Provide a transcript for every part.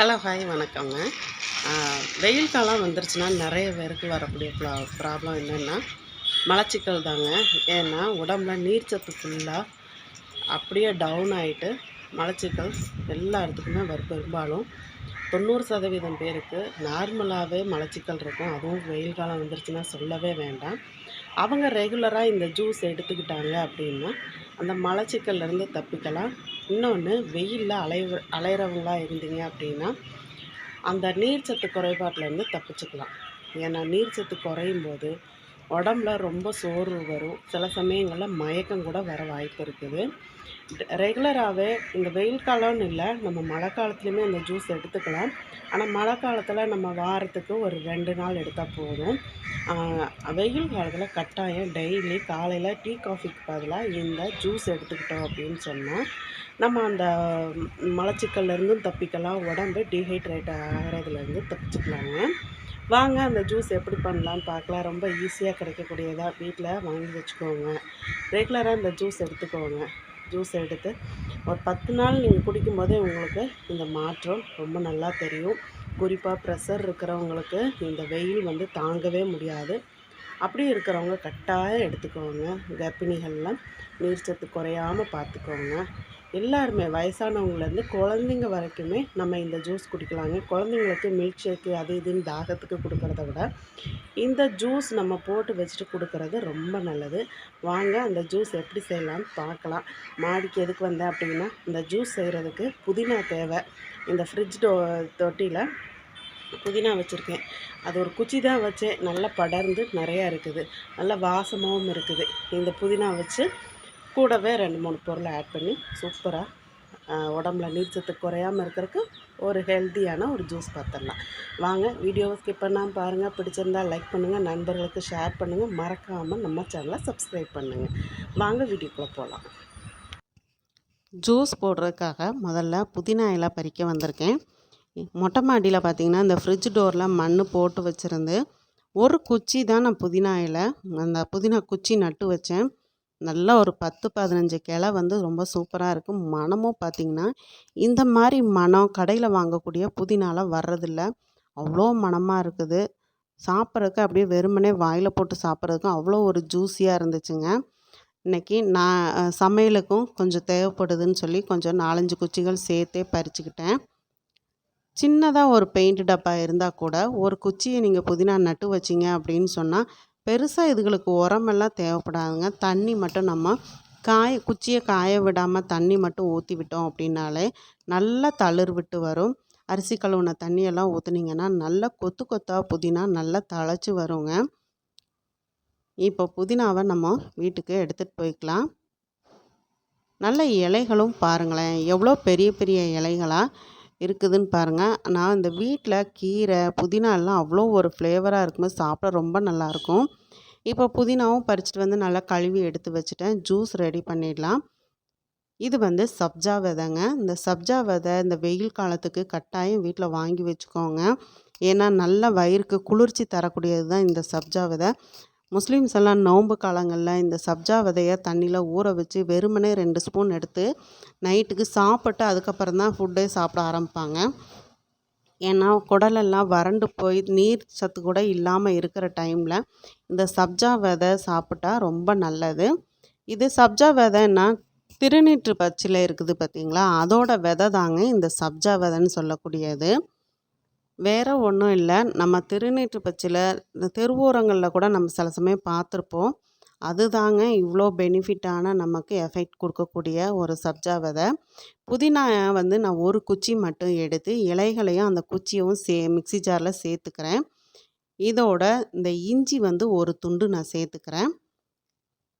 Hello hi வணக்கங்க வெயில் காலம் வந்துருச்சுன்னா நிறைய பேருக்கு வரக்கூடிய ப்ரா ப்ராப்ளம் என்னென்னா மலச்சிக்கல் தாங்க. ஏன்னா உடம்புல நீர்ச்சத்து ஃபுல்லாக அப்படியே டவுன் ஆகிட்டு மலச்சிக்கல் எல்லா இடத்துக்குமே வரும். பெரும்பாலும் தொண்ணூறு சதவீதம் பேருக்கு நார்மலாகவே மலச்சிக்கல் இருக்கும். அதுவும் வெயில் காலம் வந்துருச்சுன்னா சொல்லவே வேண்டாம். அவங்க ரெகுலராக இந்த ஜூஸ் எடுத்துக்கிட்டாங்க அப்படின்னா அந்த மலச்சிக்கல்லேருந்து தப்பிக்கலாம். இன்னொன்று வெயிலில் அலைய அலையிறவங்களா இருந்தீங்க அப்படின்னா அந்த நீர்ச்சத்து குறைபாட்டிலேருந்து தப்பிச்சுக்கலாம். ஏன்னா நீர்ச்சத்து குறையும் போது உடம்புல ரொம்ப சோர்வு வரும். சில சமயங்களில் மயக்கம் கூட வர வாய்ப்பு இருக்குது. ரெகுலராகவே இந்த வெயில் காலம்னு இல்லை நம்ம மழை காலத்துலேயுமே இந்த ஜூஸ் எடுத்துக்கலாம். ஆனால் மழை காலத்தில் நம்ம வாரத்துக்கு ஒரு ரெண்டு நாள் எடுத்தால் போதும். வெயில் காலத்தில் கட்டாயம் டெய்லி காலையில் டீ காஃபிக்கு பதிலாக இந்த ஜூஸ் எடுத்துக்கிட்டோம் அப்படின்னு சொன்னால் நம்ம அந்த மலச்சிக்கல்லேருந்தும் தப்பிக்கலாம். உடம்பு டீஹைட்ரேட் ஆகிறதுலேருந்து தப்பிச்சுக்கலாங்க. வாங்க அந்த ஜூஸ் எப்படி பண்ணலான்னு பார்க்கலாம். ரொம்ப ஈஸியாக கிடைக்கக்கூடியதாக வீட்டில் வாங்கி வச்சுக்கோங்க. ரெகுலராக இந்த ஜூஸ் எடுத்துக்கோங்க. ஜூஸ் எடுத்து ஒரு பத்து நாள் நீங்கள் குடிக்கும்போதே உங்களுக்கு இந்த மாற்றம் ரொம்ப நல்லா தெரியும். குறிப்பாக ப்ரெஷர் இருக்கிறவங்களுக்கு இந்த வெயில் வந்து தாங்கவே முடியாது. அப்படி இருக்கிறவங்க கட்டாயம் எடுத்துக்கோங்க. கர்ப்பிணிகள்லாம் நீர்ச்சத்து குறையாமல் பார்த்துக்கோங்க. எல்லாருமே வயசானவங்கலேருந்து குழந்தைங்க வரைக்குமே நம்ம இந்த ஜூஸ் குடிக்கலாங்க. குழந்தைங்களுக்கு மில்க் ஷேக்கு அது இதுன்னு தாகத்துக்கு கொடுக்கறத விட இந்த ஜூஸ் நம்ம போட்டு வச்சுட்டு கொடுக்கறது ரொம்ப நல்லது. வாங்க அந்த ஜூஸ் எப்படி செய்யலாம்னு பார்க்கலாம். மாடிக்கு எதுக்கு வந்தேன் அப்படின்னா இந்த ஜூஸ் செய்கிறதுக்கு புதினா தேவை. இந்த ஃப்ரிட்ஜ் டோ தொட்டியில் புதினா வச்சுருக்கேன். அது ஒரு குச்சி தான் வச்சேன். நல்லா படர்ந்து நிறையா இருக்குது. நல்லா வாசமாகவும் இருக்குது. இந்த புதினா வச்சு கூடவே ரெண்டு மூணு பொருளை ஆட் பண்ணி சூப்பராக உடம்புல நீர்ச்சத்து குறையாமல் இருக்கிறதுக்கு ஒரு ஹெல்த்தியான ஒரு ஜூஸ் பார்த்துடலாம். வாங்க வீடியோவை ஸ்கிப் பண்ணாமல் பாருங்கள் பிடிச்சிருந்தா லைக் பண்ணுங்கள் நண்பர்களுக்கு ஷேர் பண்ணுங்கள் மறக்காமல் நம்ம சேனலை சப்ஸ்கிரைப் பண்ணுங்கள் வாங்க வீடியோக்குள்ளே போகலாம் ஜூஸ் போடுறதுக்காக முதல்ல புதினா இலை பறிக்க வந்திருக்கேன். மொட்டை மாடியில் பார்த்திங்கன்னா இந்த ஃப்ரிட்ஜ் டோரில் மண் போட்டு வச்சுருந்து ஒரு குச்சி தான் நான் புதினா இலை அந்த புதினா குச்சி நட்டு வச்சேன். நல்லா ஒரு பத்து பதினஞ்சு கிளை வந்து ரொம்ப சூப்பராக இருக்கும் மணமும் பார்த்திங்கன்னா இந்த மாதிரி மணம் கடையில் வாங்கக்கூடிய புதினாலாம் வர்றதில்ல. அவ்வளோ மணமாக இருக்குது. சாப்பிட்றதுக்கு அப்படியே வெறுமனே வாயில் போட்டு சாப்பிட்றதுக்கும் அவ்வளோ ஒரு ஜூஸியாக இருந்துச்சுங்க. இன்றைக்கி நான் சமையலுக்கும் கொஞ்சம் தேவைப்படுதுன்னு சொல்லி கொஞ்சம் நாலஞ்சு குச்சிகள் சேர்த்தே பறிச்சுக்கிட்டேன். சின்னதாக ஒரு பெயிண்ட் டப்பா இருந்தால் கூட ஒரு குச்சியை நீங்கள் புதினா நட்டு வச்சிங்க அப்படின்னு சொன்னால் பெருசாக இதுகளுக்கு உரமெல்லாம் தேவைப்படாதுங்க. தண்ணி மட்டும் நம்ம காய குச்சியை காய விடாமல் தண்ணி மட்டும் ஊற்றி விட்டோம் அப்படின்னாலே நல்லா தளிர் விட்டு வரும். அரிசி கழுவுன தண்ணியெல்லாம் ஊற்றுனீங்கன்னா நல்லா கொத்து கொத்தாக புதினா நல்லா தழைச்சி வருங்க. இப்போ புதினாவை நம்ம வீட்டுக்கு எடுத்துகிட்டு போய்க்கலாம். நல்ல இலைகளும் பாருங்களேன். எவ்வளோ பெரிய பெரிய இலைகளாக இருக்குதுன்னு பாருங்கள் நான் இந்த வீட்டில் கீரை புதினாலாம் அவ்வளோ ஒரு ஃப்ளேவராக இருக்கும்போது சாப்பிட ரொம்ப நல்லாயிருக்கும். இப்போ புதினாவும் பறிச்சுட்டு வந்து நல்லா கழுவி எடுத்து வச்சுட்டேன். ஜூஸ் ரெடி பண்ணிடலாம். இது வந்து சப்ஜா விதைங்க. இந்த சப்ஜா விதை இந்த வெயில் காலத்துக்கு கட்டாயம் வீட்டில் வாங்கி வச்சுக்கோங்க. ஏன்னா நல்ல வயிறுக்கு குளிர்ச்சி தரக்கூடியது தான் இந்த சப்ஜா விதை. முஸ்லீம்ஸ் எல்லாம் நோன்பு காலங்களில் இந்த சப்ஜா விதையை தண்ணியில் ஊற வச்சு வெறுமனே ரெண்டு ஸ்பூன் எடுத்து நைட்டுக்கு சாப்பிட்டு அதுக்கப்புறம் தான் ஃபுட்டே சாப்பிட ஆரம்பிப்பாங்க. ஏன்னா குடலெல்லாம் வறண்டு போய் நீர் சத்து கூட இல்லாமல் இருக்கிற டைமில் இந்த சப்ஜா விதை சாப்பிட்டா ரொம்ப நல்லது. இது சப்ஜா விதைன்னா திருநீற்று பச்சில இருக்குது பார்த்தீங்களா அதோட விதை தாங்க இந்த சப்ஜா விதைன்னு சொல்லக்கூடியது. வேறு ஒன்றும் இல்லை. நம்ம திருநீற்று பச்சையில் இந்த தெருவோரங்களில் கூட நம்ம சில சமயம் பார்த்துருப்போம் அதுதாங்க இவ்வளோ பெனிஃபிட்டான நமக்கு எஃபெக்ட் கொடுக்கக்கூடிய ஒரு சப்ஜா விதை. புதினா வந்து நான் ஒரு குச்சி மட்டும் எடுத்து இலைகளையும் அந்த குச்சியும் சே மிக்ஸி ஜாரில் சேர்த்துக்கிறேன். இதோட இந்த இஞ்சி வந்து ஒரு துண்டு நான் சேர்த்துக்கிறேன்.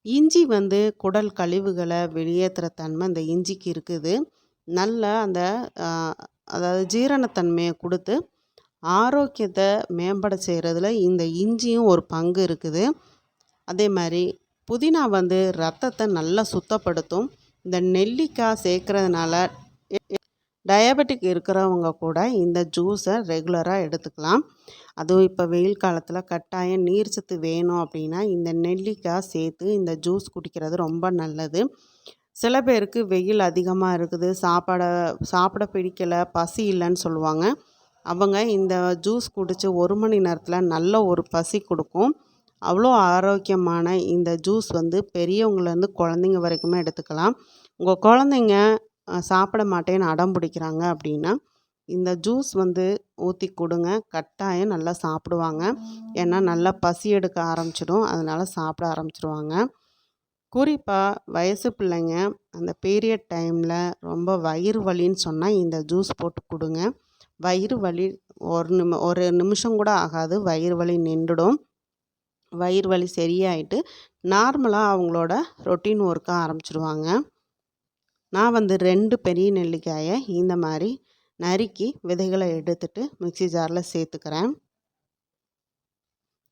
இஞ்சி வந்து குடல் கழிவுகளை வெளியேற்றுற தன்மை இந்த இஞ்சிக்கு இருக்குது. நல்ல அந்த அதாவது ஜீரணத்தன்மையை கொடுத்து ஆரோக்கியத்தை மேம்பட செய்கிறதுல இந்த இஞ்சியும் ஒரு பங்கு இருக்குது. அதே மாதிரி புதினா வந்து ரத்தத்தை நல்லா சுத்தப்படுத்தும். இந்த நெல்லிக்காய் சேர்க்கறதுனால டயபெட்டிக் இருக்கிறவங்க கூட இந்த ஜூஸை ரெகுலராக எடுத்துக்கலாம். அதுவும் இப்போ வெயில் காலத்தில் கட்டாயம் நீர்ச்சத்து வேணும் அப்படின்னா இந்த நெல்லிக்காய் சேர்த்து இந்த ஜூஸ் குடிக்கிறது ரொம்ப நல்லது. சில பேருக்கு வெயில் அதிகமாக இருக்குது. சாப்பாட சாப்பிட பிடிக்கலை பசி இல்லைன்னு சொல்லுவாங்க. அவங்க இந்த ஜூஸ் குடித்து ஒரு மணி நேரத்தில் நல்ல ஒரு பசி கொடுக்கும். அவ்வளோ ஆரோக்கியமான இந்த ஜூஸ் வந்து பெரியவங்கலேருந்து குழந்தைங்க வரைக்குமே எடுத்துக்கலாம். உங்கள் குழந்தைங்க சாப்பிட மாட்டேன்னு அடம் பிடிக்கிறாங்க அப்படின்னா இந்த ஜூஸ் வந்து ஊற்றி கொடுங்க. கட்டாயம் நல்லா சாப்பிடுவாங்க. ஏன்னா நல்லா பசி எடுக்க ஆரம்பிச்சிடும். அதனால் சாப்பிட ஆரம்பிச்சிடுவாங்க குறிப்பாக வயசு பிள்ளைங்க அந்த பீரியட் டைமில் ரொம்ப வயிறு வலின்னு சொன்னால் இந்த ஜூஸ் போட்டு கொடுங்க. வயிறு வலி ஒரு நிமி ஒரு நிமிஷம் கூட ஆகாது. வயிறு வலி நின்றுடும். வயிறு வலி சரியாயிட்டு நார்மலாக அவங்களோட ரொட்டீன் ஒர்க்கை ஆரம்பிச்சிடுவாங்க நான் வந்து ரெண்டு பெரிய நெல்லிக்காயை இந்த மாதிரி நறுக்கி விதைகளை எடுத்துட்டு மிக்ஸி ஜாரில் சேர்த்துக்கிறேன்.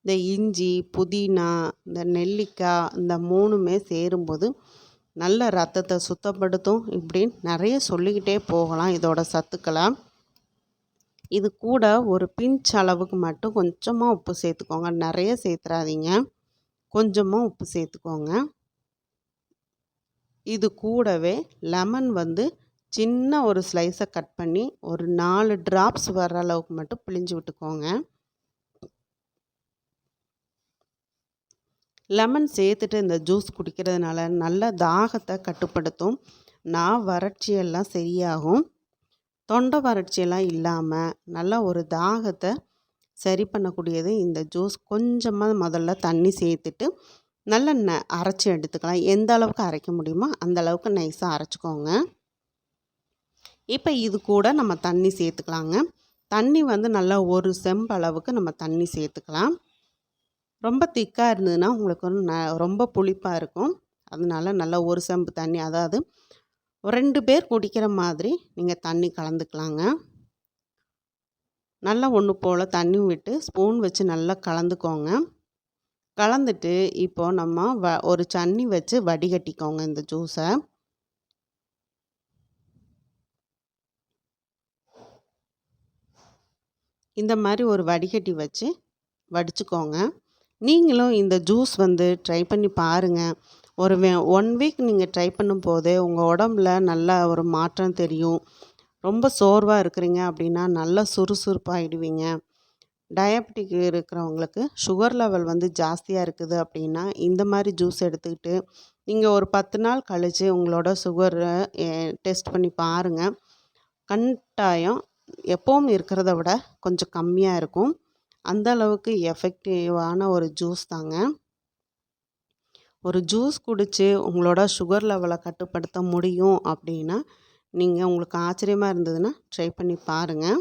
இந்த இஞ்சி புதினா இந்த நெல்லிக்காய் இந்த மூணுமே சேரும்போது நல்ல ரத்தத்தை சுத்தப்படுத்தும் இப்படின்னு நிறைய சொல்லிக்கிட்டே போகலாம் இதோட சத்துக்களை. இது கூட ஒரு பிஞ்ச் அளவுக்கு மட்டும் கொஞ்சமாக உப்பு சேர்த்துக்கோங்க. நிறைய சேர்த்துறாதீங்க. கொஞ்சமாக உப்பு சேர்த்துக்கோங்க. இது கூடவே லெமன் வந்து சின்ன ஒரு ஸ்லைஸை கட் பண்ணி ஒரு நாலு ட்ராப்ஸ் வர்ற அளவுக்கு மட்டும் பிழிஞ்சு விட்டுக்கோங்க. லெமன் சேர்த்துட்டு இந்த ஜூஸ் குடிக்கிறதுனால நல்ல தாகத்தை கட்டுப்படுத்தும். நான் வறட்சியெல்லாம் சரியாகும். தொண்டை வறட்சியெல்லாம் இல்லாமல் நல்ல ஒரு தாகத்தை சரி பண்ணக்கூடியது இந்த ஜூஸ். கொஞ்சமாக முதல்ல தண்ணி சேர்த்துட்டு நல்லா ந அரைச்சி எடுத்துக்கலாம். எந்த அளவுக்கு அரைக்க முடியுமோ அந்த அளவுக்கு நைஸாக அரைச்சிக்கோங்க. இப்போ இது கூட நம்ம தண்ணி சேர்த்துக்கலாங்க. தண்ணி வந்து நல்லா ஒரு செம்பு அளவுக்கு நம்ம தண்ணி சேர்த்துக்கலாம். ரொம்ப திக்காக இருந்ததுன்னா உங்களுக்கு வந்து ந ரொம்ப புளிப்பாக இருக்கும். அதனால நல்லா ஒரு செம்பு தண்ணி அதாவது ரெண்டு பேர் குடிக்கிற மாதிரி நீங்கள் தண்ணி கலந்துக்கலாங்க. நல்லா ஒன்று போல் தண்ணி விட்டு ஸ்பூன் வச்சு நல்லா கலந்துக்கோங்க. கலந்துட்டு இப்போ நம்ம வ ஒரு சன்னி வச்சு வடிகட்டிக்கோங்க இந்த ஜூஸை. இந்த மாதிரி ஒரு வடிகட்டி வச்சு வடிச்சுக்கோங்க. நீங்களும் இந்த ஜூஸ் வந்து ட்ரை பண்ணி பாருங்கள் ஒரு வே ஒன் வீக் நீங்கள் ட்ரை பண்ணும்போதே உங்கள் உடம்புல நல்ல ஒரு மாற்றம் தெரியும். ரொம்ப சோர்வாக இருக்கிறீங்க அப்படின்னா நல்லா சுறுசுறுப்பாகிடுவீங்க டயபெட்டிக் இருக்கிறவங்களுக்கு சுகர் லெவல் வந்து ஜாஸ்தியாக இருக்குது அப்படின்னா இந்த மாதிரி ஜூஸ் எடுத்துக்கிட்டு நீங்கள் ஒரு பத்து நாள் கழித்து உங்களோட சுகரை டெஸ்ட் பண்ணி பாருங்கள் கண்டாயம் எப்பவும் இருக்கிறத விட கொஞ்சம் கம்மியாக இருக்கும். அந்த அளவுக்கு எஃபெக்டிவான ஒரு ஜூஸ் தாங்க. ஒரு ஜூஸ் குடித்து உங்களோட சுகர் லெவலை கட்டுப்படுத்த முடியும் அப்படின்னா நீங்கள் உங்களுக்கு ஆச்சரியமாக இருந்ததுன்னா ட்ரை பண்ணி பாருங்கள்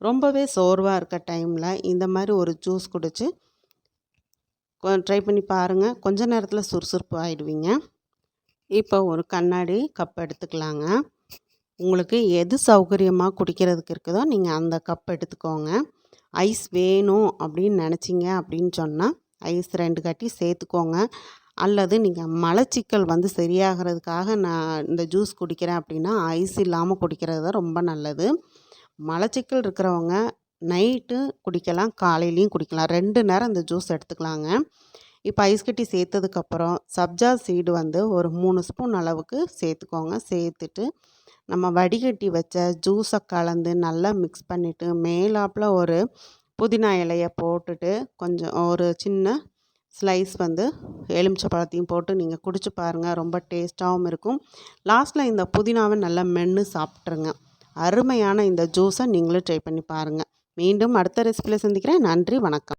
ரொம்பவே சோர்வாக இருக்க டைமில் இந்த மாதிரி ஒரு ஜூஸ் குடித்து ட்ரை பண்ணி பாருங்கள் கொஞ்ச நேரத்தில் சுறுசுறுப்பு ஆகிடுவீங்க இப்போ ஒரு கண்ணாடி கப் எடுத்துக்கலாங்க. உங்களுக்கு எது சௌகரியமாக குடிக்கிறதுக்கு இருக்குதோ நீங்கள் அந்த கப் எடுத்துக்கோங்க. ஐஸ் வேணும் அப்படின்னு நினச்சிங்க அப்படின்னு சொன்னால் ஐஸ் ரெண்டு கட்டி சேர்த்துக்கோங்க. அல்லது நீங்கள் மலச்சிக்கல் வந்து சரியாகிறதுக்காக நான் இந்த ஜூஸ் குடிக்கிறேன் அப்படின்னா ஐஸ் இல்லாமல் குடிக்கிறது தான் ரொம்ப நல்லது. மலச்சிக்கல் இருக்கிறவங்க நைட்டு குடிக்கலாம் காலையிலையும் குடிக்கலாம். ரெண்டு நேரம் இந்த ஜூஸ் எடுத்துக்கலாங்க. இப்போ ஐஸ் கட்டி சேர்த்ததுக்கப்புறம் சப்ஜா சீடு வந்து ஒரு மூணு ஸ்பூன் அளவுக்கு சேர்த்துக்கோங்க. சேர்த்துட்டு நம்ம வடிகட்டி வச்ச ஜூஸை கலந்து நல்லா மிக்ஸ் பண்ணிவிட்டு மேலாப்பில் ஒரு புதினா இலையை போட்டுட்டு கொஞ்சம் ஒரு சின்ன ஸ்லைஸ் வந்து எலுமிச்சை பழத்தையும் போட்டு நீங்கள் குடிச்சு பாருங்கள் ரொம்ப டேஸ்ட்டாகவும் இருக்கும். லாஸ்ட்டில் இந்த புதினாவை நல்லா மென்று சாப்பிட்ருங்க அருமையான இந்த ஜூஸை நீங்களும் ட்ரை பண்ணி பாருங்கள் மீண்டும் அடுத்த ரெசிபியில் சந்திக்கிறேன். நன்றி வணக்கம்.